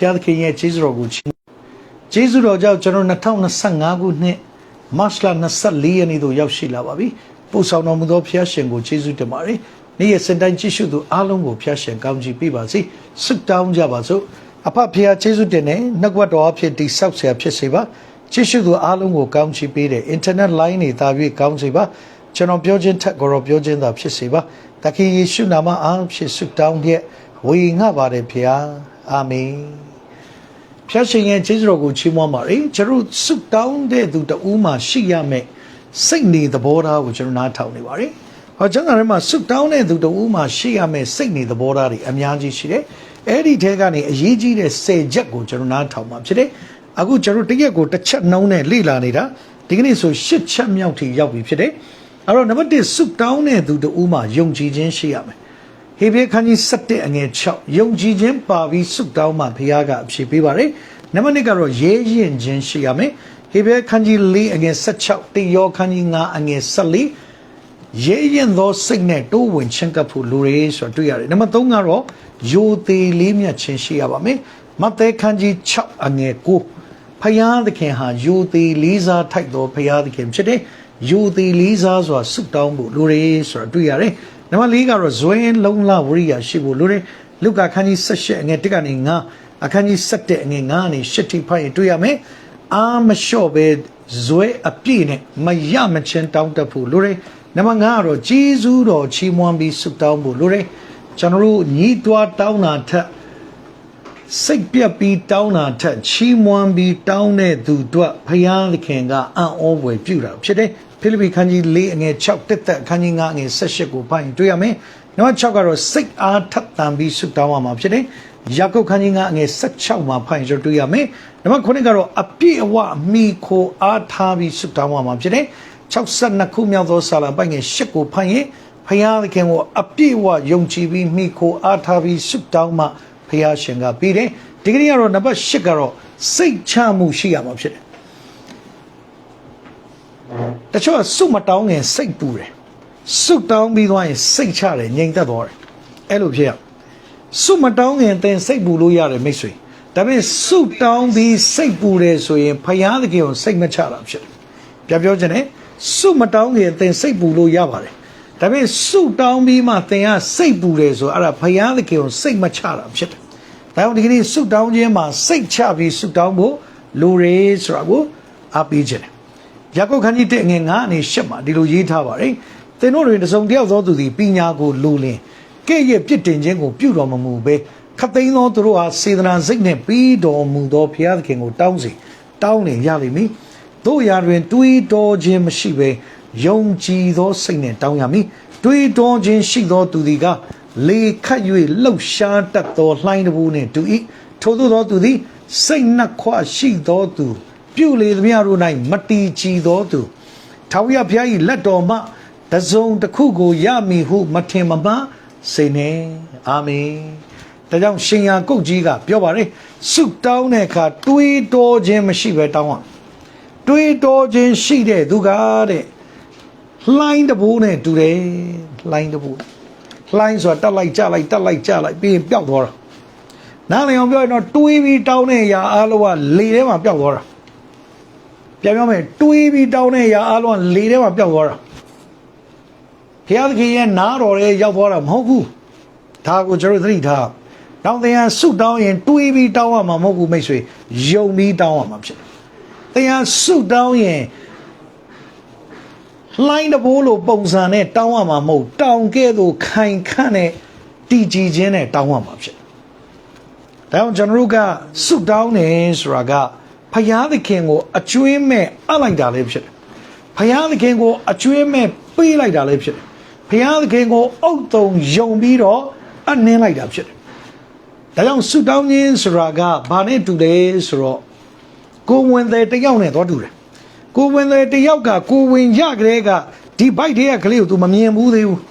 ဘုရားသခင်ရဲ့ကျေးဇူးတော်ကိုချီးမွမ်းကျေးဇူးတော်ကြောင့်ကျွန်တော်2025ခုနှစ်မတ်လ24ရက်နေ့သို့ရောက်ရှိလာပါပြီပို့ဆောင်တော်မူသောဘုရားရှင်ကိုကျေးဇူးတင်ပါတယ်နေ့ရက်စင်တိုင်းကြည့်ရှုသူအားလုံးကိုဘုရားရှင်ကောင်းချီးပေးပါစေဆုတောင်းကြပါစို့အဖဘုရားကျေးဇူးတင်တဲ့နှုတ်ကပတ်တော်အဖြစ်တိဆောက်ဆရာဖြစ်စေပါကြည့်ရှုသူအားလုံးကိုကောင်းချီးပေးတဲ့ internet line တွေတာပြီးကောင်းစေပါကျွန်တော်ပြောခြင်းထက်ကိုယ်တော်ပြောခြင်းသာဖြစ်စေပါတခင်ယေရှုနာမအားဖြင့်ဆုတောင်းတဲ့ဝေငှပါတယ်ဖခင် အာမင်ဖျက်ရှင်ရဲ့ကျေးဇူးတော်ကိုချီးမွမ်းပါရယ်ကျွန်တော်ဆုတောင်းတဲ့သူတဦးမှရှိရမယ်စိတ်နေသဘောထားကိုကျွန်တော်နားထောင်နေပါရယ်ဟောကျွန်တော်လည်းမှဆုတောင်းတဲ့သူတဦးမှရှိရမယ်စိတ်နေသဘောထားတွေအများကြီးရှိတယ်အဲ့ဒီထဲကနေအရေးကြီးတဲ့10ချက်ကိုကျွန်တော်နားထောင်မှာဖြစ်တယ်အခုကျွန်တော်တရက်ကိုတစ်ချက်နှုံးနဲ့လေ့လာနေတာဒီကနေ့ဆို10ချက်မြောက်ထိရောက်ပြီဖြစ်တယ်အဲ့တော့နံပါတ်1ဆုတောင်းတဲ့သူတဦးမှယုံကြည်ခြင်းရှိရမယ် ဟေဘဲခန်းကြီး7အငယ်6ယုံကြည်ခြင်းပါပြီးဆုတောင်းမှဘုရားကအဖြေပေးပါတယ်နံပါတ်2ကတော့ရဲရင်ခြင်းရှိရမယ်ဟေဘဲခန်းကြီး4အငယ်16တိယောခန်းကြီး9အငယ်14ရဲရင်သောစိတ်နဲ့တိုးဝင်ချင်းကပ်ဖို့လိုရဲဆိုတော့တွေ့ရတယ်နံပါတ်3ကတော့ယိုသေးလေးမြတ်ခြင်းရှိရပါမယ်မဿဲခန်းကြီး6အငယ်9ဖယားသခင်ဟာယိုသေးလေးစားထိုက်သောဖယားသခင်ဖြစ်တယ်ယိုသေးလေးစားစွာဆုတောင်းဖို့လိုရဲဆိုတော့တွေ့ရတယ် နံပါတ်4ကတော့ဇွဲလုံးလဝရိယရှိဖို့လိုတယ်လုကာခန်းကြီး18အငယ်1ကနေ9အခန်းကြီး7အငယ်9ကနေ10ထိဖတ်ရင်တွေ့ရမယ်အာမလျှော့ပဲဇွဲအပြည့်နဲ့မရမချင်းတောင်းတဖို့လိုတယ်နံပါတ်5ကတော့ဂျေဇူးတော်ချီးမွမ်းပြီးဆုတောင်းဖို့လိုတယ်ကျွန်တော်တို့ညီးတွားတောင်းတာထက်စိတ်ပြက်ပြီးတောင်းတာထက်ချီးမွမ်းပြီးတောင်းတဲ့သူတို့ဖယားသခင်ကအံ့ဩဖွယ်ပြုတာဖြစ်တယ် ဖိလိပ္ပိခန်းကြီး၄အငယ်6တက်သက်ခန်းကြီး9အငယ်18ကိုဖတ်ရင်တွေ့ရမယ်။နံပါတ်6ကတော့စိတ်အားထပ်သန်ပြီးဆုတောင်းရမှာဖြစ်တယ်။ယာကုပ်ခန်းကြီး9အငယ်16မှာဖတ်ရင်တွေ့ရမယ်။နံပါတ်9ကတော့အပြည့်အဝမိခိုအားထားပြီးဆုတောင်းရမှာဖြစ်တယ်။62ခုမြောက်သောစာလံပိုင်ငယ်8ကိုဖတ်ရင်ဖယားသခင်ကိုအပြည့်အဝယုံကြည်ပြီးမိခိုအားထားပြီးဆုတောင်းမှဖယားရှင်ကပြီးတယ်။ဒီကနေ့ကတော့နံပါတ်8ကတော့စိတ်ချမှုရှိရမှာဖြစ်တယ်။ တချို့ကစုမတောင်းရင်စိတ်ပူတယ်စုတောင်းပြီးသွားရင်စိတ်ချတယ်ငြိမ်သက်သွားတယ်အဲ့လိုဖြစ်ရစုမတောင်းရင်သင်စိတ်ပူလို့ရတယ်မိတ်ဆွေဒါပေမဲ့စုတောင်းပြီးစိတ်ပူတယ်ဆိုရင်ဖယားသခင်ကိုစိတ်မချတာဖြစ်တယ်ပြပြောချင်တယ်စုမတောင်းရင်သင်စိတ်ပူလို့ရပါတယ်ဒါပေမဲ့စုတောင်းပြီးမှသင်ကစိတ်ပူတယ်ဆိုအဲ့ဒါဖယားသခင်ကိုစိတ်မချတာဖြစ်တယ်ဒါကြောင့်ဒီကနေ့စုတောင်းခြင်းမှာစိတ်ချပြီးစုတောင်းဖို့လိုရဲဆိုတာကိုအားပေးခြင်းတ ယ်ယာကုပ်ခန်းကြီး1ငွေ9အနေ10မှာဒီလိုရေးထားပါတယ်သင်တို့တွင်တစုံတယောက်သောသူသည်ပညာကိုလိုလင်ကဲ့ရဲ့ပြစ်တင်ခြင်းကိုပြုတော်မမူဘဲခတ်သိမ်းသောသူတို့ဟာစေတနာစိတ်နှင့်ပြီးတော်မူသောဘုရားသခင်ကိုတောင်းစီတောင်းနေရလိမ့်မည်တို့ရာတွင် တွေးတော်ခြင်းမရှိဘဲယုံကြည်သောစိတ်နှင့်တောင်းရမည်တွေးတော်ခြင်းရှိသောသူသည်ကလေခတ်၍လှုပ်ရှားတတ်သောလှိုင်းတဘူးနှင့်တူ၏ထို့သောသူသည်စိတ်နှက်ခွရှိသောသူ ပြုလေသမျှတို့၌မတီကြည်သောသူထာဝရဘုရား၏လက်တော်မှတစုံတစ်ခုကိုရမည်ဟုမထင်မမှန်စေနှင့်အာမင်ဒါကြောင့်ရှင်ယာကုတ်ကြီးကပြောပါတယ်ဆုတောင်းတဲ့အခါတွေးတောခြင်းမရှိပဲတောင်းရတွေးတောခြင်းရှိတဲ့သူကတဲ့လှိုင်းတဘိုးနဲ့တူတယ်လှိုင်းတဘိုးလှိုင်းဆိုတာတက်လိုက်ကြလိုက်တက်လိုက်ကြလိုက်ပြီးရင်ပျောက်သွားတာနားလည်အောင်ပြောရင်တော့တွေးပြီးတောင်းတဲ့အရာအလုံးကလေထဲမှာပျောက်သွားတာ ပြန်ပြောမယ်တွေးပြီးတောင်းတဲ့အရာအလုံးကလေထဲမှာပျောက်သွားတာဘုရားသခင်ရဲ့နားတော်ရဲ့ရောက်သွားတာမဟုတ်ဘူးဒါကိုကျွန်တော်သတိထားတောင်းတရားဆုတောင်းရင်တွေးပြီးတောင်းရမှာမဟုတ်ဘူးမိတ်ဆွေယုံပြီးတောင်းရမှာဖြစ်တယ်တရားဆုတောင်းရင်လှိုင်းတဘိုးလိုပုံစံနဲ့တောင်းရမှာမဟုတ်တောင်ကဲ့သို့ခိုင်ခန့်တဲ့တည်ကြည်ခြင်းနဲ့တောင်းရမှာဖြစ်တယ်ဒါကြောင့်ကျွန်တော်တို့ကဆုတောင်းနေဆိုတာက ဖယားသခင်ကိုအကျွေးမဲ့အပ်လိုက်တာလည်းဖြစ်တယ်။ဖယားသခင်ကိုအကျွေးမဲ့ပေးလိုက်တာလည်းဖြစ်တယ်။ဖယားသခင်ကိုအုတ်တုံယုံပြီးတော့အနှင်းလိုက်တာဖြစ်တယ်။ဒါကြောင့်ဆုတောင်းခြင်းဆိုတာကဘာနဲ့တူလဲဆိုတော့ကိုဝင်တဲ့တယောက်နဲ့တော့တူတယ်။ကိုဝင်တဲ့တယောက်ကကိုဝင်ရကလေးကဒီဘိုက်တွေကကလေးကို तू မမြင်ဘူးသေးဘူး။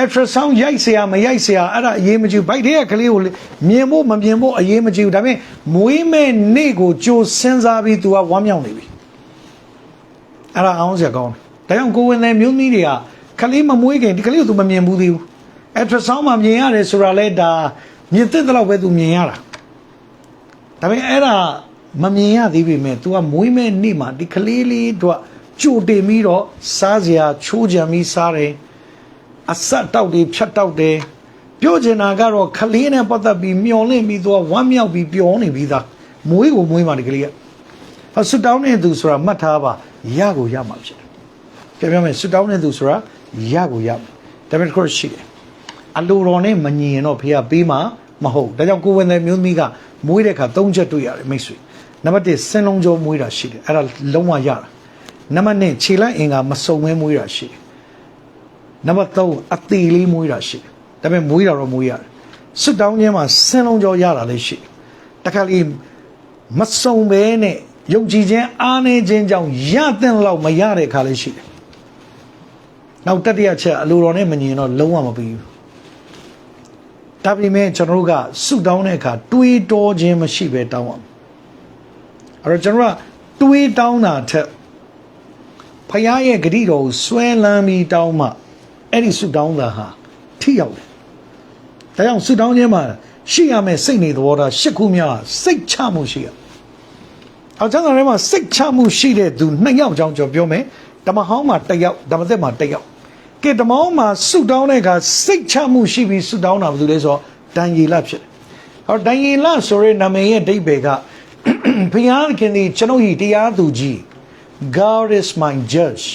ultrasound ရိုက်เสียမရိုက်เสียအဲ့ဒါအရေးမကြီးဘူးဘိုက်တွေကကလေးကိုမြင်ဖို့မမြင်ဖို့အရေးမကြီးဘူးဒါပေမဲ့မွေးမဲ့နေ့ကိုကြိုစဉ်းစားပြီး तू ကဝမ်းမြောက်နေပြီအဲ့ဒါအောင်စရာကောင်းတယ်ဒါကြောင့်ကိုဝင်တဲ့မျိုးသမီးတွေကကလေးမမွေးခင်ဒီကလေးကို तू မမြင်ဘူးသေးဘူး ultrasound မှာမြင်ရတယ်ဆိုတာလဲဒါမြင်တဲ့တော့ပဲ तू မြင်ရတာ ဒါပေမဲ့အဲ့ဒါမမြင်ရသေးပေမဲ့ तू ကမွေးမဲ့နေ့မှာဒီကလေးလေးတို့ကြိုတင်ပြီးတော့စားစရာချိုးကြံပြီးစားတယ် အဆက်တောက်တွေဖြတ်တောက်တယ်ပြောချင်တာကတော့ကလေးနဲ့ပတ်သက်ပြီးမျောလင့်ပြီးသူကဝမ်းမြောက်ပြီးပျော်နေပြီးသားမွေးကိုမွေးမှာဒီကလေးကဟောဆွတောင်းနေသူဆိုတာမှတ်ထားပါရကိုရမှာဖြစ်တယ်ပြောပြမယ်ဆွတောင်းနေသူဆိုတာရကိုရမှာဒါပေမဲ့တစ်ခုရှိတယ်အလိုတော်နဲ့မညီရင်တော့ဖေကပေးမှာမဟုတ်ဒါကြောင့်ကိုယ်ဝင်တဲ့မျိုးသမီးကမွေးတဲ့အခါ၃ချက်တွေ့ရတယ်မိတ်ဆွေနံပါတ်1စင်လုံးကျော်မွေးတာရှိတယ်အဲ့ဒါလုံးဝရတာနံပါတ်2ခြေလက်အင်္ဂါမစုံမဲမွေးတာရှိတယ် နံပါတ်3အသေးလေးမွေးတာရှိတယ်ဒါပေမဲ့မွေးတာတော့မွေးရတယ်ဆွတောင်းခြင်းမှာစင်လုံးကျော်ရတာလည်းရှိတယ်တခါလေမစုံပဲနဲ့ယုံကြည်ခြင်းအားနည်းခြင်းကြောင့်ရတဲ့လောက်မရတဲ့အခါလည်းရှိတယ်နောက်တတိယချက်အလိုတော်နဲ့မညီရင်တော့လုံးဝမပြီးဘူးဒါပေမဲ့ကျွန်တော်တို့ကဆုတောင်းတဲ့အခါတွေးတောခြင်းမရှိပဲတောင်းအောင်အဲ့တော့ကျွန်တော်ကတွေးတောင်းတာထက်ဖခင်ရဲ့ဂရုတော်ကိုဆွဲလန်းပြီးတောင်းမှ အဲ့ဒီဆုတောင်းတာဟာထိရောက်တယ်ဒါကြောင့်ဆုတောင်းခြင်းမှာရှိရမယ့်စိတ်နေသဘောထားရှစ်ခုမြောက်စိတ်ချမှုရှိရအောင်ကျမ်းစာထဲမှာစိတ်ချမှုရှိတဲ့သူနှစ်ယောက်ကြောင်းကျွန်တော်ပြောမယ်ဓမ္မဟောင်းမှာတစ်ယောက်ဓမ္မသစ်မှာတစ်ယောက်ကဲဓမ္မဟောင်းမှာဆုတောင်းတဲ့အခါစိတ်ချမှုရှိပြီးဆုတောင်းတာဘာလို့လဲဆိုတော့ဒံယေလဖြစ်တယ်ဟောဒံယေလဆိုတဲ့နာမည်ရဲ့အဓိပ္ပာယ်ကဘုရားသခင်ဒီကျွန်ုပ်ဤတရားသူကြီး God is my judge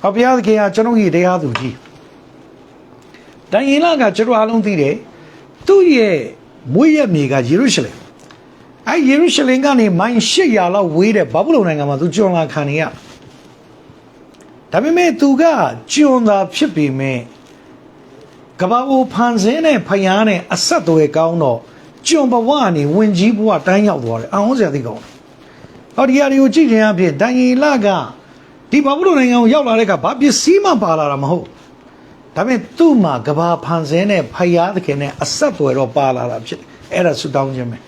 ဟောဘုရားသခင်ကကျွန်ုပ်ဤတရားသူကြီး ဒံယေလကကျွန်တော်အားလုံးသိတယ်သူ့ရဲ့မွေးရမြေကယေရုရှလင်အဲယေရုရှလင်ကနေမိုင်800လောက်ဝေးတဲ့ဘာဗုလုန်နိုင်ငံမှာသူကျွန်လာခံနေရဒါပေမဲ့သူကကျွန်သာဖြစ်ပေမဲ့ကဘာကိုဖန်ဆင်းတဲ့ဖယားနဲ့အဆက်အသွယ်ကောင်းတော့ကျွန်ဘဝကနေဝင်ကြီးဘဝတိုင်းရောက်သွားတယ်အဟောစရာသိကောင်းတယ်ဟောဒီဟာတွေကိုကြည့်ခြင်းအဖြစ်ဒံယေလကဒီဘာဗုလုန်နိုင်ငံကိုရောက်လာတဲ့အခါဘာပစ္စည်းမှပါလာတာမဟုတ် ဒါပေမဲ့သူ့မှာကဘာဖန်ဆင်းတဲ့ဖယားသခင်နဲ့အဆက်အသွယ်တော့ပါလာတာဖြစ်တယ်အဲ့ဒါဆူတောင်းခြင်းပဲ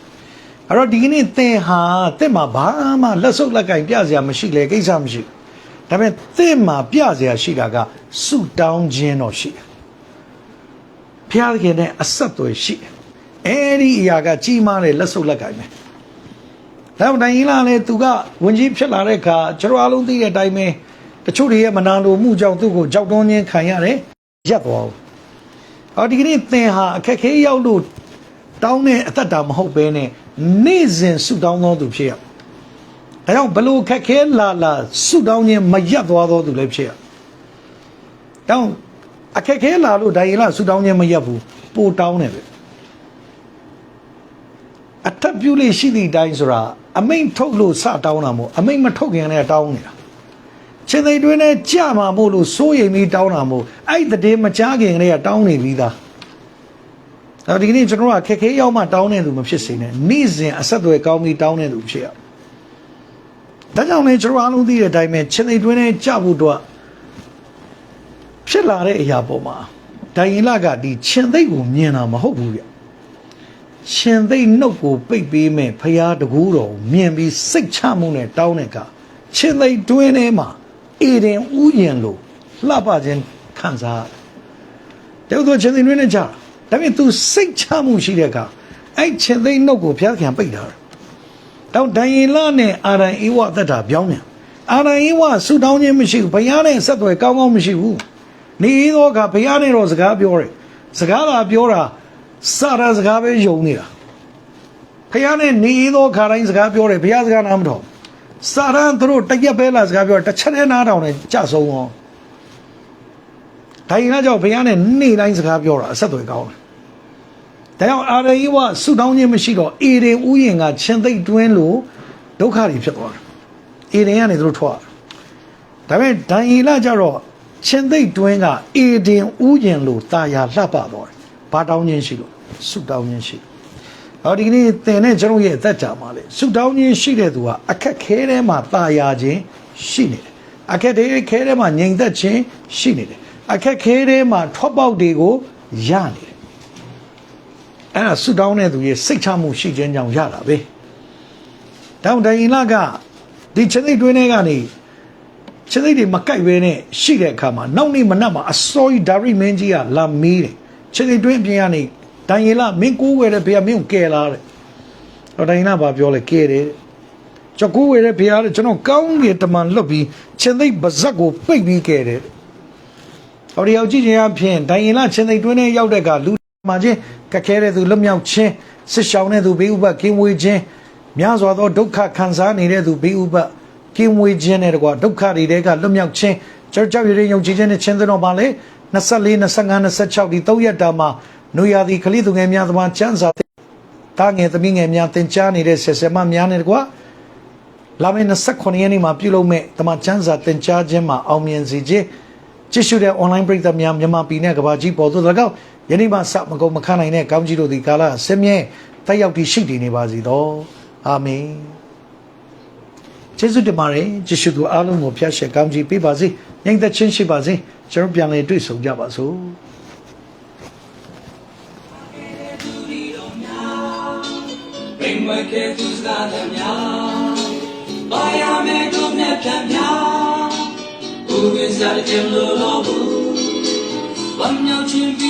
အဲ့တော့ဒီကနေ့သင်ဟာသင်မှာဘာမှလက်စုပ်လက်ကင်ပြစရာမရှိလေကိစ္စမရှိဘူးဒါပေမဲ့သင်မှာပြစရာရှိတာကဆူတောင်းခြင်းတော့ရှိတယ်ဖျားသခင်နဲ့အဆက်အသွယ်ရှိတယ်အဲ့ဒီအရာကကြီးမားတဲ့လက်စုပ်လက်ကင်ပဲဒါကြောင့်တိုင်းရင်းလာလေသူကဝင်ကြီးဖြစ်လာတဲ့အခါကျွန်တော်အားလုံးသိတဲ့အတိုင်းပဲတချို့တွေရဲ့မနာလိုမှုကြောင့်သူ့ကိုကြောက်တွန်းခြင်းခံရတယ် ရက်သွားဘူး။အော်ဒီကနေ့သင်ဟာအခက်ခဲရောက်လို့တောင်းတဲ့အသက်တာမဟုတ်ဘဲနဲ့နေ့စဉ်ဆုတောင်းသောသူဖြစ်ရ။ဒါကြောင့်ဘလို့အခက်ခဲလာလာဆုတောင်းခြင်းမရက်သွားသောသူလည်းဖြစ်ရ။တောင်းအခက်ခဲလာလို့ဒါရင်လားဆုတောင်းခြင်းမရက်ဘူးပိုတောင်းတယ်ပဲ။အထက်ပြုလေးရှိသည့်အတိုင်းဆိုတာအမိန်ထုတ်လို့စတောင်းတာမို့အမိန်မထုတ်ခင်လည်းတောင်းနေတာ။ ချင်းသိတွင်းနဲ့ကြမှာမို့လို့စိုးရိမ်ပြီးတောင်းတာမို့အဲ့ဒီတည်းမကြားခင်ကလေးကတောင်းနေပြီးသား။ဒါဒီကနေ့ကျွန်တော်ကခက်ခဲရောက်မှတောင်းနေသူမဖြစ်စေနဲ့နေ့စဉ်အဆက်အသွယ်ကောင်းပြီးတောင်းနေသူဖြစ်ရအောင်။ဒါကြောင့်လည်းကျွန်တော်အားလုံးသိတဲ့အတိုင်းပဲချင်းသိတွင်းနဲ့ကြဖို့တော့ဖြစ်လာတဲ့အရာပေါ်မှာဒိုင်ရင်လကဒီချင်းသိကိုမြင်တာမဟုတ်ဘူးဗျ။ရှင်သိနှုတ်ကိုပိတ်ပေးမဲ့ဖရာတကူတော်ကိုမြင်ပြီးစိတ်ချမှုနဲ့တောင်းတဲ့အခါရှင်သိတွင်းထဲမှာ အေဒင်ဥယျင်လို့လှပခြင်းခံစားတယ်။တဲ့သူချင်းသိတွင်းနဲ့ကြာဒါပေမဲ့ तू စိတ်ချမှုရှိတဲ့အခါအဲ့ချင်းသိနှုတ်ကိုဖျားခံပိတ်တာ။တောင်းဒိုင်ရင်လနဲ့အာရန်အေဝအသက်တာပြောင်းပြန်။အာရန်အေဝဆူတောင်းခြင်းမရှိဘူး။ဘုရားနဲ့ဆက်သွယ်ကောင်းကောင်းမရှိဘူး။နေသောအခါဘုရားနဲ့တော့စကားပြောတယ်။စကားသာပြောတာစာရစကားပဲယုံနေတာ။ဘုရားနဲ့နေသောအခါတိုင်းစကားပြောတယ်ဘုရားစကားနားမတော်။ စာရန်သူတို့တရက်ပဲလာစကားပြောတစ်ချက်တည်းနားထောင်တယ်ကြဆုံးအောင်။ဒိုင်ရင်ကကြောင့်ဘုရားနဲ့နေ့တိုင်းစကားပြောတာအဆက်အသွယ်ကောင်းတယ်။ဒါကြောင့်အာရယဝဆုတောင်းခြင်းမရှိတော့အေဒင်ဥယျင်ကချင်းသိပ်တွင်းလို့ဒုက္ခတွေဖြစ်သွားတယ်။အေဒင်ကနေသူတို့ထွက်သွားတယ်။ဒါပေမဲ့ဒိုင်ယေလကျတော့ချင်းသိပ်တွင်းကအေဒင်ဥယျင်လို့တာယာလှပသွားတယ်။ဘာတောင်းခြင်းရှိလို့ဆုတောင်းခြင်းရှိလို့။ ဟောဒီကနေ့သင်နဲ့ကျွန်တော်ရဲ့အသက်တာမှာလေဆုတောင်းခြင်းရှိတဲ့သူကအခက်ခဲထဲမှာတာယာခြင်းရှိနေတယ်။အခက်ခဲထဲမှာငြိမ်သက်ခြင်းရှိနေတယ်။အခက်ခဲထဲမှာထွက်ပေါက်တွေကိုရနေတယ်အဲ့ဒါဆူတောင်းတဲ့သူရဲ့စိတ်ချမှုရှိခြင်းကြောင့်ရတာပဲတောင်တိုင်လာကဒီချက်သိတွင်းထဲကနေချက်သိတွေမကိုက်ပဲနဲ့ရှိတဲ့အခါမှာနောက်နေ့မနက်မှာအစောကြီးဒါရိမင်းကြီးကလာမေးတယ်ချက်သိတွင်းအပြင်ကနေ တိုင်ရင်လာမင်းကိုးဝယ်တဲ့ဘေးကမင်းကိုကယ်လာတယ်တော်တိုင်းနာဘာပြောလဲကဲတယ်ကျွန်တော်ကိုယ်ဝယ်တဲ့ဖရားတဲ့ကျွန်တော်ကောင်းကင်တမန်လွတ်ပြီးချင်းသိပ်ပါဇက်ကိုပိတ်ပြီးကဲတယ်ဟောဒီရောက်ကြည့်ခြင်းအဖြစ်ဒိုင်ရင်လာချင်းသိပ်တွင်းထဲရောက်တဲ့ကလူမှာချင်းကက်ခဲတဲ့သူလွတ်မြောက်ခြင်းစစ်ရှောင်တဲ့သူဘေးဥပကင်းဝေးခြင်းများစွာသောဒုက္ခခံစားနေတဲ့သူဘေးဥပကင်းဝေးခြင်းနဲ့တကွာဒုက္ခတွေတဲကလွတ်မြောက်ခြင်းကျွန်တော်ကြောက်ရတဲ့ယုံကြည်ခြင်းနဲ့ချင်းသတော်ပါလေ 24 25 26ဒီ3ရက်တာမှာနွေရာသီကလေးသူငယ်များသမားချမ်းစာတာငယ်သမီးငယ်များသင်ကြားနေတဲ့ဆက်ဆက်မများနဲ့တကွာလာမယ့်29ရက်နေ့မှာပြုလုပ်မဲ့တမန်ကျမ်းစာသင်ကြားခြင်းမှာအောင်မြင်စေခြင်းကြည့်ရှုတဲ့ online ပရိသတ်များမြန်မာပြည်နဲ့ကမ္ဘာကြီးပေါ်သို့၎င်းယနေ့မှစမကုန်မခနိုင်တဲ့ကောင်းကြီးတို့ဒီကာလဆင်းမြဲတက်ရောက်တည်ရှိတည်နေပါစေသောအာမင် ကျေးဇူးတင်ပါတယ်ကြည့်ရှုသူအားလုံးကိုဖျားရှက်ကောင်းကြီးပေးပါစေညင်သက်ချင်းရှိပါစေကျွန်တော်ပြန်လည်တွေ့ဆုံကြပါစို့ဘိမ်မကဲသူစကားသမျှဘာရမဲတို့နဲ့ပြန်များဘူးကစားတဲ့လိုလိုဘူးဝမ်းမြောက်ခြင်း